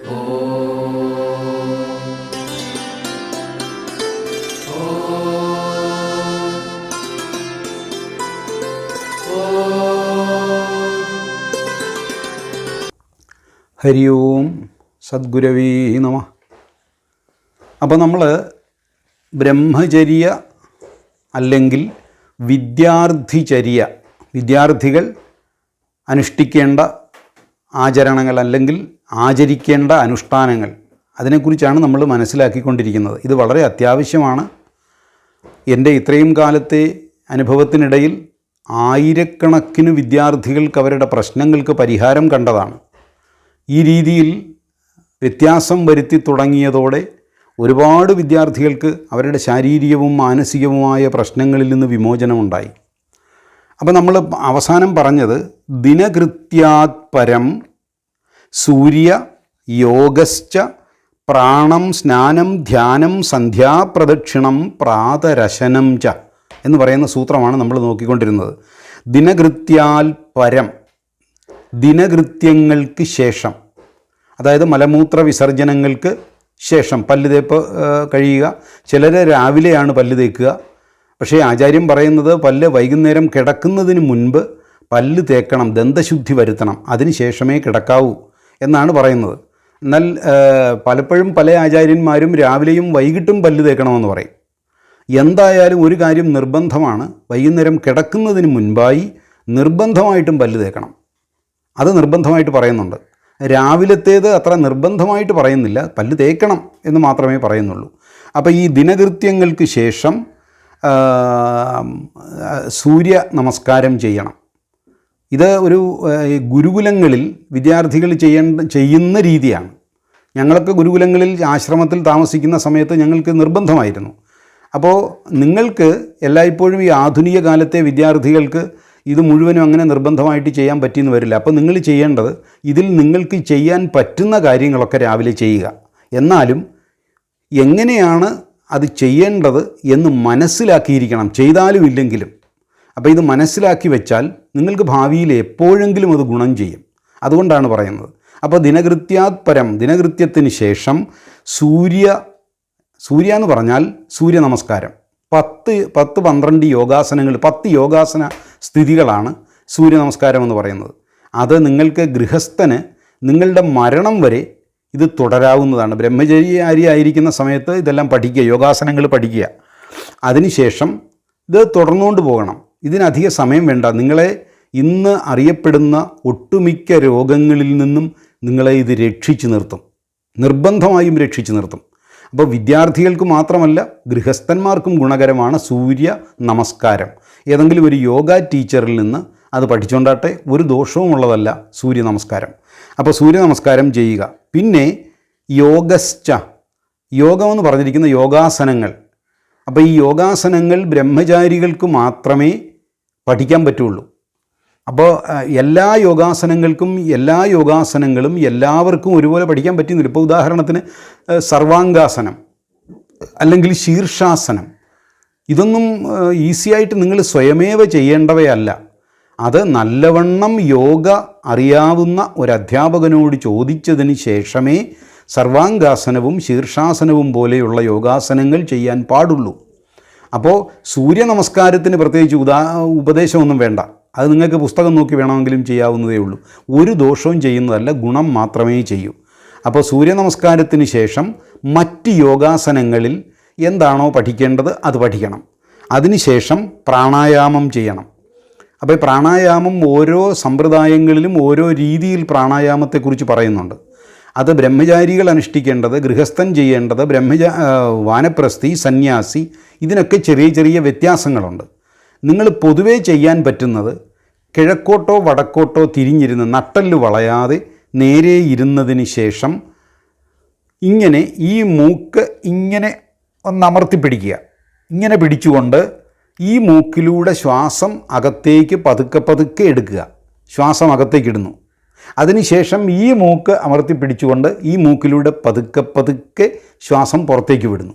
ഹരി ഓം സദ്ഗുരവീ നമ. അപ്പോൾ നമ്മൾ ബ്രഹ്മചര്യ അല്ലെങ്കിൽ വിദ്യാർത്ഥിചര്യ വിദ്യാർത്ഥികൾ അനുഷ്ഠിക്കേണ്ട ആചരണങ്ങൾ അല്ലെങ്കിൽ ആചരിക്കേണ്ട അനുഷ്ഠാനങ്ങൾ അതിനെക്കുറിച്ചാണ് നമ്മൾ മനസ്സിലാക്കിക്കൊണ്ടിരിക്കുന്നത്. ഇത് വളരെ അത്യാവശ്യമാണ്. എന്റെ ഇത്രയും കാലത്തെ അനുഭവത്തിനിടയിൽ ആയിരക്കണക്കിന് വിദ്യാർത്ഥികൾക്ക് അവരുടെ പ്രശ്നങ്ങൾക്ക് പരിഹാരം കണ്ടതാണ്. ഈ രീതിയിൽ വ്യത്യാസം വരുത്തി തുടങ്ങിയതോടെ ഒരുപാട് വിദ്യാർത്ഥികൾക്ക് അവരുടെ ശാരീരികവും മാനസികവുമായ പ്രശ്നങ്ങളിൽ നിന്ന് വിമോചനമുണ്ടായി. അപ്പോൾ നമ്മൾ അവസാനം പറഞ്ഞത് ദിനകൃത്യാത്പരം സൂര്യ യോഗശ്ച പ്രാണം സ്നാനം ധ്യാനം സന്ധ്യാപ്രദക്ഷിണം പ്രാതരശനം ച എന്ന് പറയുന്ന സൂത്രമാണ് നമ്മൾ നോക്കിക്കൊണ്ടിരുന്നത്. ദിനകൃത്യാൽ പരം ദിനകൃത്യങ്ങൾക്ക് ശേഷം അതായത് മലമൂത്ര വിസർജനങ്ങൾക്ക് ശേഷം പല്ല് തേപ്പ് കഴിയുക. ചിലരെ രാവിലെയാണ് പല്ല് തേക്കുക. പക്ഷേ ആചാര്യം പറയുന്നത് പല്ല് വൈകുന്നേരം കിടക്കുന്നതിന് മുൻപ് പല്ല് തേക്കണം ദന്തശുദ്ധി വരുത്തണം അതിനുശേഷമേ കിടക്കാവൂ എന്നാണ് പറയുന്നത്. എന്നാൽ പലപ്പോഴും പല ആചാര്യന്മാരും രാവിലെയും വൈകിട്ടും പല്ല് തേക്കണമെന്ന് പറയും. എന്തായാലും ഒരു കാര്യം നിർബന്ധമാണ്. വൈകുന്നേരം കിടക്കുന്നതിന് മുൻപായി നിർബന്ധമായിട്ടും പല്ല് തേക്കണം. അത് നിർബന്ധമായിട്ട് പറയുന്നുണ്ട്. രാവിലത്തേത് അത്ര നിർബന്ധമായിട്ട് പറയുന്നില്ല. പല്ല് തേക്കണം എന്ന് മാത്രമേ പറയുന്നുള്ളൂ. അപ്പോൾ ഈ ദിനകൃത്യങ്ങൾക്ക് ശേഷം സൂര്യ നമസ്കാരം ചെയ്യണം. ഇത് ഒരു ഗുരുകുലങ്ങളിൽ വിദ്യാർത്ഥികൾ ചെയ്യേണ്ട ചെയ്യുന്ന രീതിയാണ്. ഞങ്ങളൊക്കെ ഗുരുകുലങ്ങളിൽ ആശ്രമത്തിൽ താമസിക്കുന്ന സമയത്ത് ഞങ്ങൾക്ക് നിർബന്ധമായിരുന്നു. അപ്പോൾ നിങ്ങൾക്ക് എല്ലായ്പ്പോഴും ഈ ആധുനിക കാലത്തെ വിദ്യാർത്ഥികൾക്ക് ഇത് മുഴുവനും അങ്ങനെ നിർബന്ധമായിട്ട് ചെയ്യാൻ പറ്റിയെന്ന് വരില്ല. അപ്പോൾ നിങ്ങൾ ചെയ്യേണ്ടത് ഇതിൽ നിങ്ങൾക്ക് ചെയ്യാൻ പറ്റുന്ന കാര്യങ്ങളൊക്കെ രാവിലെ ചെയ്യുക. എന്നാലും എങ്ങനെയാണ് അത് ചെയ്യേണ്ടത് എന്ന് മനസ്സിലാക്കിയിരിക്കണം. ചെയ്താലും ഇല്ലെങ്കിലും. അപ്പോൾ ഇത് മനസ്സിലാക്കി വെച്ചാൽ നിങ്ങൾക്ക് ഭാവിയിൽ എപ്പോഴെങ്കിലും അത് ഗുണം ചെയ്യും. അതുകൊണ്ടാണ് പറയുന്നത്. അപ്പോൾ ദിനകൃത്യാത് പരം ദിനകൃത്യത്തിന് ശേഷം സൂര്യ സൂര്യ എന്ന് പറഞ്ഞാൽ സൂര്യ നമസ്കാരം പത്ത് പത്ത് പന്ത്രണ്ട് യോഗാസനങ്ങൾ പത്ത് യോഗാസന സ്ഥിതികളാണ് സൂര്യ നമസ്കാരം എന്ന് പറയുന്നത്. അത് നിങ്ങൾക്ക് ഗൃഹസ്ഥന് നിങ്ങളുടെ മരണം വരെ ഇത് തുടരാവുന്നതാണ്. ബ്രഹ്മചര്യ ആയിരിക്കുന്ന സമയത്ത് ഇതെല്ലാം പഠിക്കുക യോഗാസനങ്ങൾ പഠിക്കുക. അതിനുശേഷം ഇത് തുടർന്നുകൊണ്ട് പോകണം. ഇതിനധിക സമയം വേണ്ട. നിങ്ങളെ ഇന്ന് അറിയപ്പെടുന്ന ഒട്ടുമിക്ക രോഗങ്ങളിൽ നിന്നും നിങ്ങളെ ഇത് രക്ഷിച്ചു നിർത്തും. നിർബന്ധമായും രക്ഷിച്ചു നിർത്തും. അപ്പോൾ വിദ്യാർത്ഥികൾക്ക് മാത്രമല്ല ഗൃഹസ്ഥന്മാർക്കും ഗുണകരമാണ് സൂര്യ നമസ്കാരം. ഏതെങ്കിലും ഒരു യോഗ ടീച്ചറിൽ നിന്ന് അത് പഠിച്ചുകൊണ്ടാട്ടെ ഒരു ദോഷവും ഉള്ളതല്ല സൂര്യ നമസ്കാരം. അപ്പോൾ സൂര്യ നമസ്കാരം ചെയ്യുക. പിന്നെ യോഗശ്ച. യോഗമെന്ന് പറഞ്ഞിരിക്കുന്ന യോഗാസനങ്ങൾ. അപ്പോൾ ഈ യോഗാസനങ്ങൾ ബ്രഹ്മചാരികൾക്ക് മാത്രമേ പഠിക്കാൻ പറ്റുള്ളൂ. അപ്പോൾ എല്ലാ യോഗാസനങ്ങൾക്കും എല്ലാ യോഗാസനങ്ങളും എല്ലാവർക്കും ഒരുപോലെ പഠിക്കാൻ പറ്റുന്നില്ല. ഇപ്പോൾ ഉദാഹരണത്തിന് സർവാംഗാസനം അല്ലെങ്കിൽ ശീർഷാസനം. ഇതൊന്നും ഈസിയായിട്ട് നിങ്ങൾ സ്വയമേവ ചെയ്യേണ്ടവയല്ല. അത് നല്ലവണ്ണം യോഗ അറിയാവുന്ന ഒരു അധ്യാപകനോട് ചോദിച്ചതിന് ശേഷമേ സർവാംഗാസനവും ശീർഷാസനവും പോലെയുള്ള യോഗാസനങ്ങൾ ചെയ്യാൻ പാടുള്ളൂ. അപ്പോൾ സൂര്യ നമസ്കാരത്തിന് പ്രത്യേകിച്ച് ഉദാ ഉപദേശമൊന്നും വേണ്ട. അത് നിങ്ങൾക്ക് പുസ്തകം നോക്കി വേണമെങ്കിലും ചെയ്യാവുന്നതേ ഉള്ളൂ. ഒരു ദോഷവും ചെയ്യുന്നതല്ല ഗുണം മാത്രമേ ചെയ്യൂ. അപ്പോൾ സൂര്യ നമസ്കാരത്തിന് ശേഷം മറ്റ് യോഗാസനങ്ങളിൽ എന്താണോ പഠിക്കേണ്ടത് അത് പഠിക്കണം. അതിനുശേഷം പ്രാണായാമം ചെയ്യണം. അപ്പോൾ ഈ പ്രാണായാമം ഓരോ സമ്പ്രദായങ്ങളിലും ഓരോ രീതിയിൽ പ്രാണായാമത്തെക്കുറിച്ച് പറയുന്നുണ്ട്. അത് ബ്രഹ്മചാരികൾ അനുഷ്ഠിക്കേണ്ടത് ഗൃഹസ്ഥൻ ചെയ്യേണ്ടത് ബ്രഹ്മച വാനപ്രസ്ഥി സന്യാസി ഇതിനൊക്കെ ചെറിയ ചെറിയ വ്യത്യാസങ്ങളുണ്ട്. നിങ്ങൾ പൊതുവേ ചെയ്യാൻ പറ്റുന്നത് കിഴക്കോട്ടോ വടക്കോട്ടോ തിരിഞ്ഞിരുന്ന് നട്ടൽ വളയാതെ നേരെ ഇരുന്നതിന് ശേഷം ഇങ്ങനെ ഈ മൂക്ക് ഇങ്ങനെ ഒന്ന് അമർത്തി പിടിക്കുക ഇങ്ങനെ പിടിച്ചുകൊണ്ട് ഈ മൂക്കിലൂടെ ശ്വാസം അകത്തേക്ക് പതുക്കെ പതുക്കെ എടുക്കുക. ശ്വാസം അകത്തേക്ക് ഇടുന്നു. അതിനുശേഷം ഈ മൂക്ക് അമർത്തി പിടിച്ചുകൊണ്ട് ഈ മൂക്കിലൂടെ പതുക്കെ പതുക്കെ ശ്വാസം പുറത്തേക്ക് വിടുന്നു.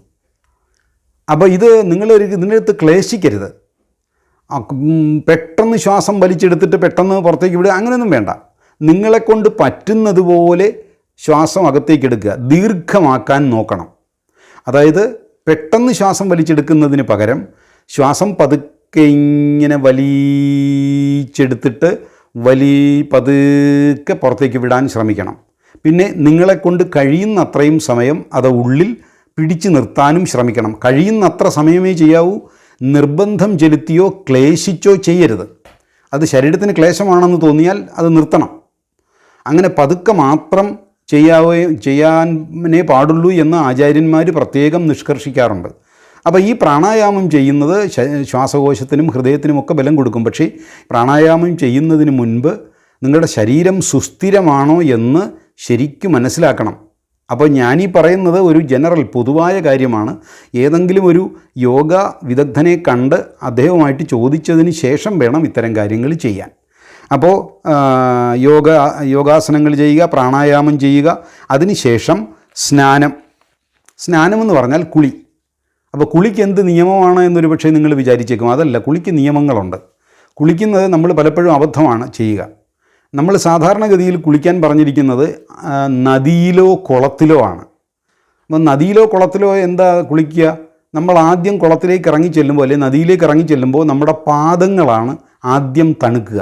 അപ്പോൾ ഇത് നിങ്ങളൊരു ഇതിനകത്ത് ക്ലേശിക്കരുത്. പെട്ടെന്ന് ശ്വാസം വലിച്ചെടുത്തിട്ട് പെട്ടെന്ന് പുറത്തേക്ക് വിടുക അങ്ങനെയൊന്നും വേണ്ട. നിങ്ങളെ കൊണ്ട് പറ്റുന്നതുപോലെ ശ്വാസം അകത്തേക്ക് എടുക്കുക. ദീർഘമാക്കാൻ നോക്കണം. അതായത് പെട്ടെന്ന് ശ്വാസം വലിച്ചെടുക്കുന്നതിന് പകരം ശ്വാസം പതുക്കെ ഇങ്ങനെ വലിച്ചെടുത്തിട്ട് വലി പതുക്കെ പുറത്തേക്ക് വിടാൻ ശ്രമിക്കണം. പിന്നെ നിങ്ങളെ നിങ്ങളെക്കൊണ്ട് കഴിയുന്നത്രയും സമയം അത് ഉള്ളിൽ പിടിച്ചു നിർത്താനും ശ്രമിക്കണം. കഴിയുന്നത്ര സമയമേ ചെയ്യാവൂ. നിർബന്ധം ചെലുത്തിയോ ക്ലേശിച്ചോ ചെയ്യരുത്. അത് ശരീരത്തിന് ക്ലേശമാണെന്ന് തോന്നിയാൽ അത് നിർത്തണം. അങ്ങനെ പതുക്കെ മാത്രം ചെയ്യാവേ ചെയ്യാനേ പാടുള്ളൂ എന്ന് ആചാര്യന്മാർ പ്രത്യേകം നിഷ്കർഷിക്കാറുണ്ട്. അപ്പോൾ ഈ പ്രാണായാമം ചെയ്യുന്നത് ശ്വാസകോശത്തിനും ഹൃദയത്തിനുമൊക്കെ ബലം കൊടുക്കും. പക്ഷേ പ്രാണായാമം ചെയ്യുന്നതിന് മുൻപ് നിങ്ങളുടെ ശരീരം സുസ്ഥിരമാണോ എന്ന് ശരിക്കും മനസ്സിലാക്കണം. അപ്പോൾ ഞാനീ പറയുന്നത് ഒരു ജനറൽ പൊതുവായ കാര്യമാണ്. ഏതെങ്കിലും ഒരു യോഗ വിദഗ്ധനെ കണ്ട് അദ്ദേഹവുമായിട്ട് ചോദിച്ചതിന് ശേഷം വേണം ഇത്തരം കാര്യങ്ങൾ ചെയ്യാൻ. അപ്പോൾ യോഗ യോഗാസനങ്ങൾ ചെയ്യുക പ്രാണായാമം ചെയ്യുക അതിനുശേഷം സ്നാനം. സ്നാനം എന്ന് പറഞ്ഞാൽ കുളി. അപ്പോൾ കുളിക്ക് എന്ത് നിയമമാണ് എന്നൊരു പക്ഷേ നിങ്ങൾ വിചാരിച്ചേക്കും. അതല്ല കുളിക്ക് നിയമങ്ങളുണ്ട്. കുളിക്കുന്നത് നമ്മൾ പലപ്പോഴും അബദ്ധമാണ് ചെയ്യുക. നമ്മൾ സാധാരണഗതിയിൽ കുളിക്കാൻ പറഞ്ഞിരിക്കുന്നത് നദിയിലോ കുളത്തിലോ ആണ്. അപ്പം നദിയിലോ കുളത്തിലോ എന്താ കുളിക്കുക? നമ്മൾ ആദ്യം കുളത്തിലേക്ക് ഇറങ്ങി ചെല്ലുമ്പോൾ അല്ലെങ്കിൽ നദിയിലേക്ക് ഇറങ്ങി ചെല്ലുമ്പോൾ നമ്മുടെ പാദങ്ങളാണ് ആദ്യം തണുക്കുക.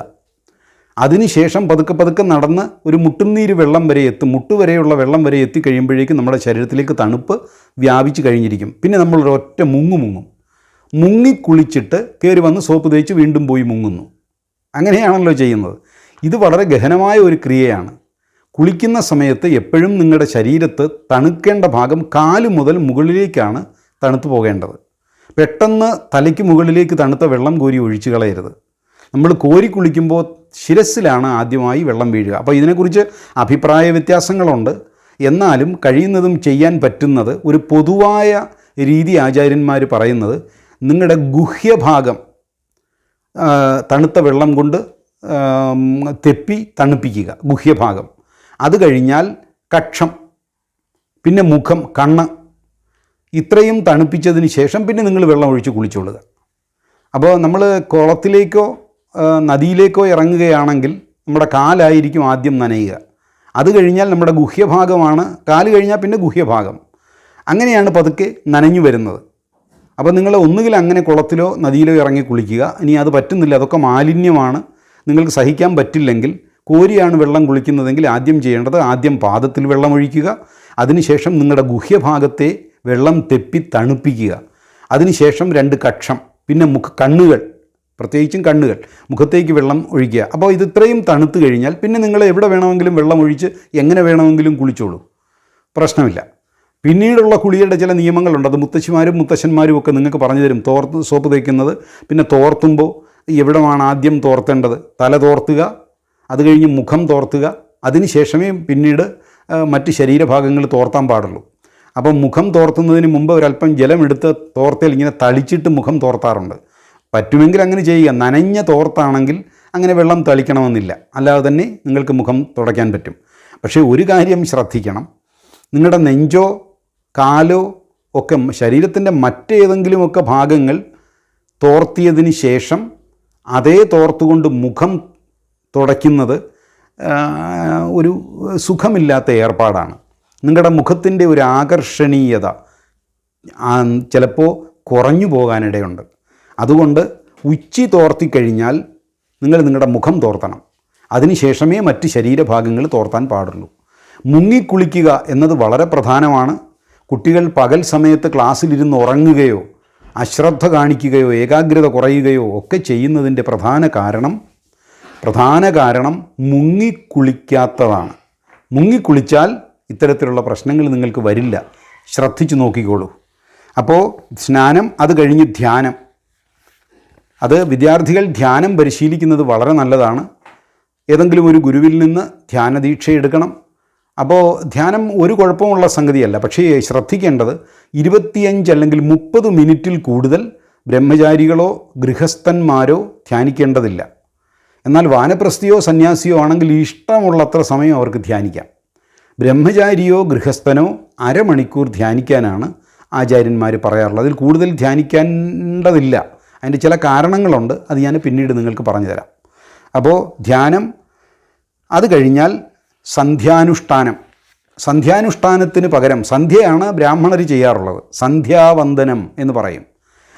അതിനുശേഷം പതുക്കെ പതുക്കെ നടന്ന് ഒരു മുട്ടുനീര് വെള്ളം വരെ എത്തും. മുട്ട് വരെയുള്ള വെള്ളം വരെ എത്തിക്കഴിയുമ്പോഴേക്കും നമ്മുടെ ശരീരത്തിലേക്ക് തണുപ്പ് വ്യാപിച്ച് കഴിഞ്ഞിരിക്കും. പിന്നെ നമ്മൾ ഒരൊറ്റ മുങ്ങു മുങ്ങും. മുങ്ങി കുളിച്ചിട്ട് കയറി വന്ന് സോപ്പ് തേച്ച് വീണ്ടും പോയി മുങ്ങുന്നു. അങ്ങനെയാണല്ലോ ചെയ്യുന്നത്. ഇത് വളരെ ഗഹനമായ ഒരു ക്രിയയാണ്. കുളിക്കുന്ന സമയത്ത് എപ്പോഴും നിങ്ങളുടെ ശരീരത്ത് തണുക്കേണ്ട ഭാഗം കാൽ മുതൽ മുകളിലേക്കാണ് തണുത്തു പോകേണ്ടത്. പെട്ടെന്ന് തലയ്ക്ക് മുകളിലേക്ക് തണുത്ത വെള്ളം കോരി ഒഴിച്ചു കളയരുത്. നമ്മൾ കോരി കുളിക്കുമ്പോൾ ശിരസിലാണ് ആദ്യമായി വെള്ളം വീഴുക. അപ്പോൾ ഇതിനെക്കുറിച്ച് അഭിപ്രായ വ്യത്യാസങ്ങളുണ്ട്. എന്നാലും കഴിയുന്നതും ചെയ്യാൻ പറ്റുന്നത് ഒരു പൊതുവായ രീതി ആചാര്യന്മാർ പറയുന്നത് നിങ്ങളുടെ ഗുഹ്യഭാഗം തണുത്ത വെള്ളം കൊണ്ട് തെപ്പി തണുപ്പിക്കുക ഗുഹ്യഭാഗം. അത് കഴിഞ്ഞാൽ കക്ഷം പിന്നെ മുഖം കണ്ണ് ഇത്രയും തണുപ്പിച്ചതിന് ശേഷം പിന്നെ നിങ്ങൾ വെള്ളം ഒഴിച്ച് കുളിച്ചോളുക. അപ്പോൾ നമ്മൾ കുളത്തിലേക്കോ നദിയിലേക്കോ ഇറങ്ങുകയാണെങ്കിൽ നമ്മുടെ കാലായിരിക്കും ആദ്യം നനയുക. അത് കഴിഞ്ഞാൽ നമ്മുടെ ഗുഹ്യഭാഗമാണ്. കാൽ കഴിഞ്ഞാൽ പിന്നെ ഗുഹ്യഭാഗം. അങ്ങനെയാണ് പതുക്കെ നനഞ്ഞു വരുന്നത്. അപ്പോൾ നിങ്ങൾ ഒന്നുകിൽ അങ്ങനെ കുളത്തിലോ നദിയിലോ ഇറങ്ങി കുളിക്കുക. ഇനി അത് പറ്റുന്നില്ല. അതൊക്കെ മാലിന്യമാണ്. നിങ്ങൾക്ക് സഹിക്കാൻ പറ്റില്ലെങ്കിൽ കോരിയാണ് വെള്ളം കുളിക്കുന്നതെങ്കിൽ ആദ്യം ചെയ്യേണ്ടത് ആദ്യം പാദത്തിൽ വെള്ളമൊഴിക്കുക അതിനുശേഷം നിങ്ങളുടെ ഗുഹ്യഭാഗത്തെ വെള്ളം തെപ്പി തണുപ്പിക്കുക. അതിനുശേഷം രണ്ട് കക്ഷം പിന്നെ മുഖ കണ്ണുകൾ. പ്രത്യേകിച്ചും കണ്ണുകൾ മുഖത്തേക്ക് വെള്ളം ഒഴിക്കുക. അപ്പോൾ ഇത് ഇത്രയും തണുത്ത് കഴിഞ്ഞാൽ പിന്നെ നിങ്ങൾ എവിടെ വേണമെങ്കിലും വെള്ളം ഒഴിച്ച് എങ്ങനെ വേണമെങ്കിലും കുളിച്ചോളൂ. പ്രശ്നമില്ല. പിന്നീടുള്ള കുളിയുടെ ചില നിയമങ്ങളുണ്ട്. അത് മുത്തശ്ശിമാരും മുത്തശ്ശന്മാരും ഒക്കെ നിങ്ങൾക്ക് പറഞ്ഞു തരും. തോർത്ത് സോപ്പ് തേക്കുന്നത് പിന്നെ തോർത്തുമ്പോൾ എവിടമാണ് ആദ്യം തോർത്തേണ്ടത്? തല തോർത്തുക അത് കഴിഞ്ഞ് മുഖം തോർത്തുക. അതിനുശേഷമേ പിന്നീട് മറ്റ് ശരീരഭാഗങ്ങൾ തോർത്താൻ പാടുള്ളൂ. അപ്പം മുഖം തോർത്തുന്നതിന് മുമ്പ് ഒരല്പം ജലമെടുത്ത് തോർത്തേൽ ഇങ്ങനെ തളിച്ചിട്ട് മുഖം തോർത്താറുണ്ട്. പറ്റുമെങ്കിൽ അങ്ങനെ ചെയ്യുക. നനഞ്ഞ തോർത്താണെങ്കിൽ അങ്ങനെ വെള്ളം തളിക്കണമെന്നില്ല. അല്ലാതെ തന്നെ നിങ്ങൾക്ക് മുഖം തുടയ്ക്കാൻ പറ്റും. പക്ഷേ ഒരു കാര്യം ശ്രദ്ധിക്കണം. നിങ്ങളുടെ നെഞ്ചോ കാലോ ഒക്കെ ശരീരത്തിന്റെ മറ്റേതെങ്കിലുമൊക്കെ ഭാഗങ്ങൾ തോർത്തിയതിന് ശേഷം അതേ തോർത്തുകൊണ്ട് മുഖം തുടയ്ക്കുന്നത് ഒരു സുഖമില്ലാത്ത ഏർപ്പാടാണ്. നിങ്ങളുടെ മുഖത്തിന്റെ ഒരു ആകർഷണീയത ചിലപ്പോൾ കുറഞ്ഞു പോകാനിടയുണ്ട്. അതുകൊണ്ട് ഉച്ചി തോർത്തിക്കഴിഞ്ഞാൽ നിങ്ങൾ നിങ്ങളുടെ മുഖം തോർത്തണം. അതിനുശേഷമേ മറ്റ് ശരീരഭാഗങ്ങൾ തോർത്താൻ പാടുള്ളൂ. മുങ്ങിക്കുളിക്കുക എന്നത് വളരെ പ്രധാനമാണ്. കുട്ടികൾ പകൽ സമയത്ത് ക്ലാസ്സിലിരുന്ന് ഉറങ്ങുകയോ അശ്രദ്ധ കാണിക്കുകയോ ഏകാഗ്രത കുറയുകയോ ഒക്കെ ചെയ്യുന്നതിന്റെ പ്രധാന കാരണം പ്രധാന കാരണം മുങ്ങിക്കുളിക്കാത്തതാണ്. മുങ്ങിക്കുളിച്ചാൽ ഇത്തരത്തിലുള്ള പ്രശ്നങ്ങൾ നിങ്ങൾക്ക് വരില്ല. ശ്രദ്ധിച്ചു നോക്കിക്കോളൂ. അപ്പോൾ സ്നാനം അത് കഴിഞ്ഞ് ധ്യാനം. അത് വിദ്യാർത്ഥികൾ ധ്യാനം പരിശീലിക്കുന്നത് വളരെ നല്ലതാണ്. ഏതെങ്കിലും ഒരു ഗുരുവിൽ നിന്ന് ധ്യാന ദീക്ഷ എടുക്കണം. അപ്പോൾ ധ്യാനം ഒരു കുഴപ്പമുള്ള സംഗതിയല്ല. പക്ഷേ ശ്രദ്ധിക്കേണ്ടത് ഇരുപത്തിയഞ്ച് അല്ലെങ്കിൽ മുപ്പത് മിനിറ്റിൽ കൂടുതൽ ബ്രഹ്മചാരികളോ ഗൃഹസ്ഥന്മാരോ ധ്യാനിക്കേണ്ടതില്ല. എന്നാൽ വാനപ്രസ്ഥിയോ സന്യാസിയോ ആണെങ്കിൽ ഇഷ്ടമുള്ളത്ര സമയം അവർക്ക് ധ്യാനിക്കാം. ബ്രഹ്മചാരിയോ ഗൃഹസ്ഥനോ അരമണിക്കൂർ ധ്യാനിക്കാനാണ് ആചാര്യന്മാർ പറയാറുള്ളത്. അതിൽ കൂടുതൽ ധ്യാനിക്കേണ്ടതില്ല. അതിന്റെ ചില കാരണങ്ങളുണ്ട്. അത് ഞാൻ പിന്നീട് നിങ്ങൾക്ക് പറഞ്ഞു തരാം. അപ്പോൾ ധ്യാനം അത് കഴിഞ്ഞാൽ സന്ധ്യാനുഷ്ഠാനം. സന്ധ്യാനുഷ്ഠാനത്തിന് പകരം സന്ധ്യയാണ് ബ്രാഹ്മണർ ചെയ്യാറുള്ളത്. സന്ധ്യാവന്ദനം എന്ന് പറയും.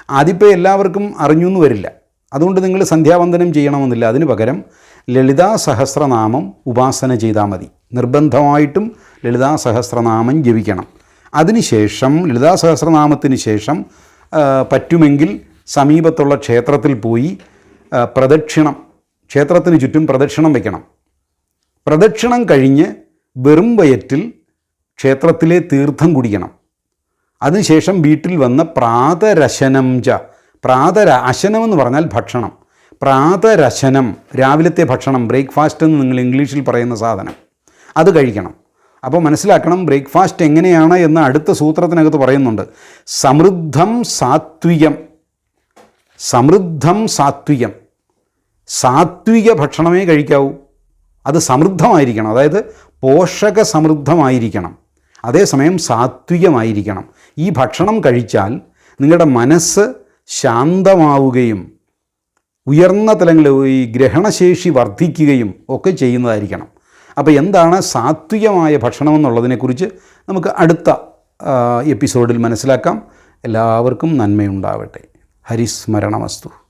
അതിപ്പോൾ എല്ലാവർക്കും അറിഞ്ഞു എന്ന് വരില്ല. അതുകൊണ്ട് നിങ്ങൾ സന്ധ്യാവന്ദനം ചെയ്യണമെന്നില്ല. അതിന് പകരം ലളിതാ സഹസ്രനാമം ഉപാസന ചെയ്താൽ മതി. നിർബന്ധമായിട്ടും ലളിതാ സഹസ്രനാമം ജപിക്കണം. അതിനുശേഷം ലളിതാ സഹസ്രനാമത്തിന് ശേഷം പറ്റുമെങ്കിൽ സമീപത്തുള്ള ക്ഷേത്രത്തിൽ പോയി പ്രദക്ഷിണം ക്ഷേത്രത്തിന് ചുറ്റും പ്രദക്ഷിണം വയ്ക്കണം പ്രദക്ഷിണം കഴിഞ്ഞ് വെറും വയറ്റിൽ ക്ഷേത്രത്തിലെ തീർത്ഥം കുടിക്കണം. അതിനുശേഷം വീട്ടിൽ വന്ന് പ്രാതരശനം ച പ്രാതര അശനം എന്ന് പറഞ്ഞാൽ ഭക്ഷണം. പ്രാതരശനം രാവിലത്തെ ഭക്ഷണം ബ്രേക്ക്ഫാസ്റ്റ് എന്ന് നിങ്ങൾ ഇംഗ്ലീഷിൽ പറയുന്ന സാധനം. അത് കഴിക്കണം. അപ്പോൾ മനസ്സിലാക്കണം ബ്രേക്ക്ഫാസ്റ്റ് എങ്ങനെയാണ് എന്ന് അടുത്ത സൂത്രത്തിനകത്ത് പറയുന്നുണ്ട്. സമൃദ്ധം സാത്വികം. സമൃദ്ധം സാത്വികം. സാത്വിക ഭക്ഷണമേ കഴിക്കാവൂ. അത് സമൃദ്ധമായിരിക്കണം. അതായത് പോഷക സമൃദ്ധമായിരിക്കണം. അതേസമയം സാത്വികമായിരിക്കണം. ഈ ഭക്ഷണം കഴിച്ചാൽ നിങ്ങളുടെ മനസ്സ് ശാന്തമാവുകയും ഉയർന്ന തലങ്ങളിൽ ഈ ഗ്രഹണശേഷി വർദ്ധിക്കുകയും ഒക്കെ ചെയ്യുന്നതായിരിക്കണം. അപ്പോൾ എന്താണ് സാത്വികമായ ഭക്ഷണം എന്നുള്ളതിനെക്കുറിച്ച് നമുക്ക് അടുത്ത എപ്പിസോഡിൽ മനസ്സിലാക്കാം. എല്ലാവർക്കും നന്മയുണ്ടാവട്ടെ. ഹരിസ്മരണമസ്തു.